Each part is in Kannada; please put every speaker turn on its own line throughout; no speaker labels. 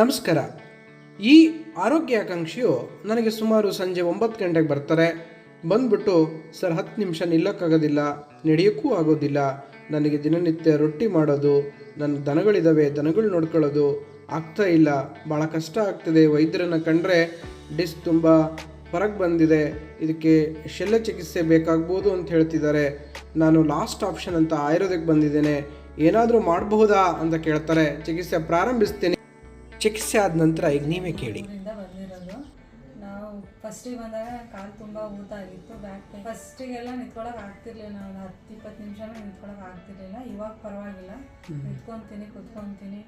ನಮಸ್ಕಾರ. ಈ ಆರೋಗ್ಯ ಆಕಾಂಕ್ಷಿಯು ನನಗೆ ಸುಮಾರು ಸಂಜೆ ಒಂಬತ್ತು ಗಂಟೆಗೆ ಬರ್ತಾರೆ. ಬಂದ್ಬಿಟ್ಟು ಸರ್ ಹತ್ತು ನಿಮಿಷ ನಿಲ್ಲಕ್ಕಾಗೋದಿಲ್ಲ, ನಡೆಯೋಕ್ಕೂ ಆಗೋದಿಲ್ಲ. ನನಗೆ ದಿನನಿತ್ಯ ರೊಟ್ಟಿ ಮಾಡೋದು, ನನ್ನ ದನಗಳಿದ್ದಾವೆ ದನಗಳು ನೋಡ್ಕೊಳ್ಳೋದು ಆಗ್ತಾ ಇಲ್ಲ. ಭಾಳ ಕಷ್ಟ ಆಗ್ತದೆ. ವೈದ್ಯರನ್ನು ಕಂಡ್ರೆ ಡಿಸ್ ತುಂಬ ಹೊರಗೆ ಬಂದಿದೆ. ಇದಕ್ಕೆ ಶಲ್ಯ ಚಿಕಿತ್ಸೆ ಬೇಕಾಗ್ಬೋದು ಅಂತ ಹೇಳ್ತಿದ್ದಾರೆ. ನಾನು ಲಾಸ್ಟ್ ಆಪ್ಷನ್ ಅಂತ ಆಯುರ್ವೇದಕ್ಕೆ ಬಂದಿದ್ದೇನೆ. ಏನಾದರೂ ಮಾಡಬಹುದಾ ಅಂತ ಕೇಳ್ತಾರೆ. ಚಿಕಿತ್ಸೆ ಪ್ರಾರಂಭಿಸ್ತೀನಿ. ಚಿಕಿತ್ಸೆ ಆದ ನಂತರ ಈಗ ನೀವೇ ಕೇಳಿ.
ಬಂದಿರೋದು ನಾವು ಫಸ್ಟಿಗೆ ಬಂದಾಗ ಕಾಲು ತುಂಬ ಊತ ಆಗಿತ್ತು ಬ್ಯಾಕ್ ಪೇನ್ ಫಸ್ಟಿಗೆಲ್ಲ ನಿಂತ್ಕೊಳಕ್ ಆಗ್ತಿರ್ಲಿಲ್ಲ ನಾನು ಹತ್ತು ಇಪ್ಪತ್ತು ನಿಮಿಷನೂ ನಿಂತ್ಕೊಳಕ್ ಆಗ್ತಿರ್ಲಿಲ್ಲ. ಇವಾಗ ಪರವಾಗಿಲ್ಲ. ನಿಂತ್ಕೊಂತೀನಿ ಕುತ್ಕೊಂತೀನಿ.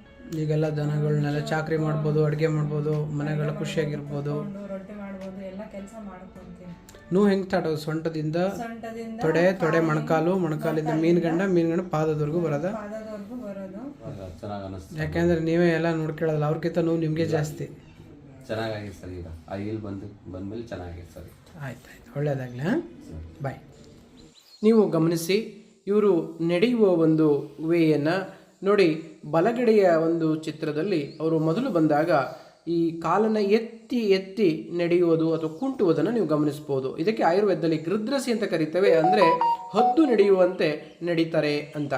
ಈಗೆಲ್ಲ ದನಗಳನ್ನೆಲ್ಲ ಚಾಕ್ರಿ ಮಾಡ್ಬೋದು ಅಡುಗೆ ಮಾಡ್ಬೋದು ಮನೆಗಳ ಖುಷಿಯಾಗಿರ್ಬೋದು.
ರೊಟ್ಟಿ ಮಾಡ್ಬೋದು ಎಲ್ಲ ಕೆಲಸ ಮಾಡ್ಕೊಂತೀನಿ
ನೋವು ಹೆಂಗೆ ಆಗೋದು? ಸೊಂಟದಿಂದ
ಸೊಂಟದಿಂದ
ತೊಡೆ ತೊಡೆ ಮೊಣಕಾಲು ಮೊಣಕಾಲಿಂದ ಮೀನ್ಗಂಡ ಮೀನ್ಗಂಡ ಪಾದದವರೆಗೂ ಬರೋದ?
ಪಾದದವರೆಗೂ ಬರೋದು.
ಚೆನ್ನಾಗಿ ಅನಿಸ್ತು.
ಯಾಕೆಂದ್ರೆ ನೀವೇ ಎಲ್ಲ ನೋಡ್ಕೊಳ್ಳೋದಲ್ಲ ಅವ್ರಕ್ಕಿಂತ ನೋವು ನಿಮಗೆ ಜಾಸ್ತಿ.
ಚೆನ್ನಾಗಿದೆ ಸರ್ ಈಗ. ಆ ಇಲ್ಲಿ ಬಂದು ಬಂದಮೇಲೆ ಚೆನ್ನಾಗಿದೆ ಸರ್.
ಆಯ್ತು ಆಯ್ತು ಒಳ್ಳೆಯದಾಗಲಿ ಹಾಂ ಬಾಯ್ ನೀವು ಗಮನಿಸಿ ಇವರು ನಡೆಯುವ ಒಂದು ವೇಯನ್ನು ನೋಡಿ ಬಲಗಡೆಯ ಒಂದು ಚಿತ್ರದಲ್ಲಿ ಅವರು ಮೊದಲು ಬಂದಾಗ ಈ ಕಾಲನ್ನು ಎತ್ತಿ ಎತ್ತಿ ನಡೆಯುವುದು ಅಥವಾ ಕುಂಟುವುದನ್ನು ನೀವು ಗಮನಿಸ್ಬೋದು. ಇದಕ್ಕೆ ಆಯುರ್ವೇದದಲ್ಲಿ ಗೃದ್ರಸಿ ಅಂತ ಕರಿತೇವೆ, ಅಂದರೆ ಹದ್ದು ನಡೆಯುವಂತೆ ನಡೀತಾರೆ ಅಂತ.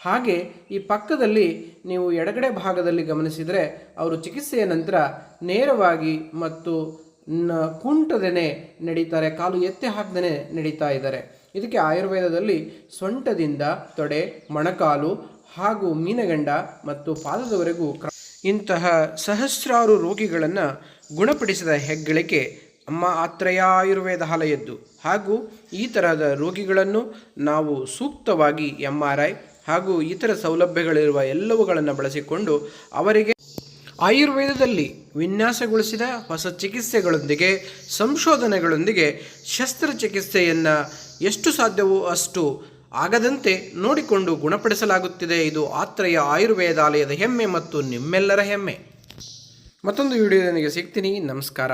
ಹಾಗೆ ಈ ಪಕ್ಕದಲ್ಲಿ ನೀವು ಎಡಗಡೆ ಭಾಗದಲ್ಲಿ ಗಮನಿಸಿದರೆ ಅವರು ಚಿಕಿತ್ಸೆಯ ನಂತರ ನೇರವಾಗಿ ಮತ್ತು ಕುಂಟದೇನೆ ನಡೀತಾರೆ, ಕಾಲು ಎತ್ತಿ ಹಾಕದೇ ನಡೀತಾ ಇದ್ದಾರೆ. ಇದಕ್ಕೆ ಆಯುರ್ವೇದದಲ್ಲಿ ಸೊಂಟದಿಂದ ತೊಡೆ, ಮೊಣಕಾಲು ಹಾಗೂ ಮೀನಗಂಡ ಮತ್ತು ಪಾದದವರೆಗೂ ಇಂತಹ ಸಹಸ್ರಾರು ರೋಗಿಗಳನ್ನು ಗುಣಪಡಿಸಿದ ಹೆಗ್ಗಳಿಕೆ ಅಮ್ಮ ಆತ್ರಯ ಆಯುರ್ವೇದ ಆಲಯದ್ದು ಹಾಗೂ ಈ ತರಹದ ರೋಗಿಗಳನ್ನು ನಾವು ಸೂಕ್ತವಾಗಿ ಎಂ ಆರ್ ಐ ಹಾಗೂ ಇತರ ಸೌಲಭ್ಯಗಳಿರುವ ಎಲ್ಲವುಗಳನ್ನು ಬಳಸಿಕೊಂಡು ಅವರಿಗೆ ಆಯುರ್ವೇದದಲ್ಲಿ ವಿನ್ಯಾಸಗೊಳಿಸಿದ ಹೊಸ ಚಿಕಿತ್ಸೆಗಳೊಂದಿಗೆ, ಸಂಶೋಧನೆಗಳೊಂದಿಗೆ ಶಸ್ತ್ರಚಿಕಿತ್ಸೆಯನ್ನು ಎಷ್ಟು ಸಾಧ್ಯವೋ ಅಷ್ಟು ಆಗದಂತೆ ನೋಡಿಕೊಂಡು ಗುಣಪಡಿಸಲಾಗುತ್ತಿದೆ. ಇದು ಆತ್ರೆಯ ಆಯುರ್ವೇದಾಲಯದ ಹೆಮ್ಮೆ ಮತ್ತು ನಿಮ್ಮೆಲ್ಲರ ಹೆಮ್ಮೆ. ಮತ್ತೊಂದು ವಿಡಿಯೋದೊಂದಿಗೆ ಸಿಗ್ತೀನಿ. ನಮಸ್ಕಾರ.